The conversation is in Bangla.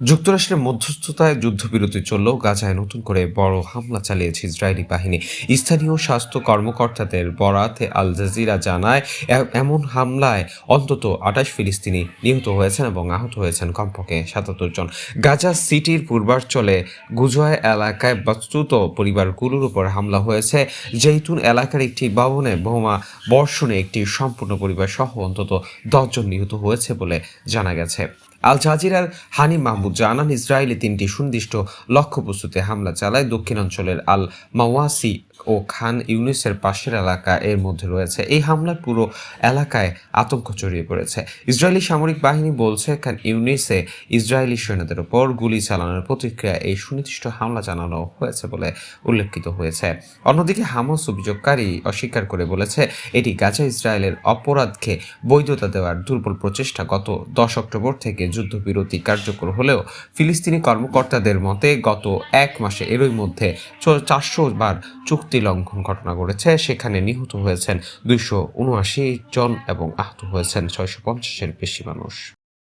যুক্তরাষ্ট্রের মধ্যস্থতায় যুদ্ধবিরতি চললেও গাজায় নতুন করে বড় হামলা চালিয়েছে ইসরায়েলি বাহিনী। স্থানীয় স্বাস্থ্য কর্মকর্তাদের বরাতে আল জাজিরা জানায় এমন হামলায় অন্তত আঠাশ ফিলিস্তিনি নিহত হয়েছেন এবং আহত হয়েছেন কমপক্ষে সাতাত্তর জন। গাজা সিটির পূর্বাঞ্চলে গুজয় এলাকায় বস্তুত পরিবারগুলোর উপর হামলা হয়েছে। জৈতুন এলাকার একটি ভবনে বোমা বর্ষণে একটি সম্পূর্ণ পরিবার সহ অন্তত দশজন নিহত হয়েছে বলে জানা গেছে। আল জাজিরার হানি মাহমুদ জানান, ইসরায়েলি তিনটি সুনির্দিষ্ট লক্ষ্যবস্তুতে হামলা চালায়। দক্ষিণাঞ্চলের আল মাওয়াসি ও খান ইউনিসের পাশের এলাকা এর মধ্যে রয়েছে। এই হামলায় পুরো এলাকায় আতঙ্ক ছড়িয়ে পড়েছে। ইসরায়েলি সামরিক বাহিনী বলছে, খান ইউনিসে ইসরায়েলি সৈন্যদের ওপর গুলি চালানোর প্রতিক্রিয়া এই সুনির্দিষ্ট হামলা জানানো হয়েছে বলে উল্লেখিত হয়েছে। অন্যদিকে হামাস অভিযোগকারী অস্বীকার করে বলেছে, এটি গাজা ইসরায়েলের অপরাধকে বৈধতা দেওয়ার দুর্বল প্রচেষ্টা গত দশ অক্টোবর থেকে যুদ্ধবিরতি কার্যকর হলেও ফিলিস্তিনি কর্মকর্তাদের মতে গত এক মাসে এরই মধ্যে চারশো বার চুক্তি লঙ্ঘন ঘটনা ঘটেছে। সেখানে নিহত হয়েছেন দুইশো উনআশি জন এবং আহত হয়েছেন ছয়শো পঞ্চাশের বেশি মানুষ।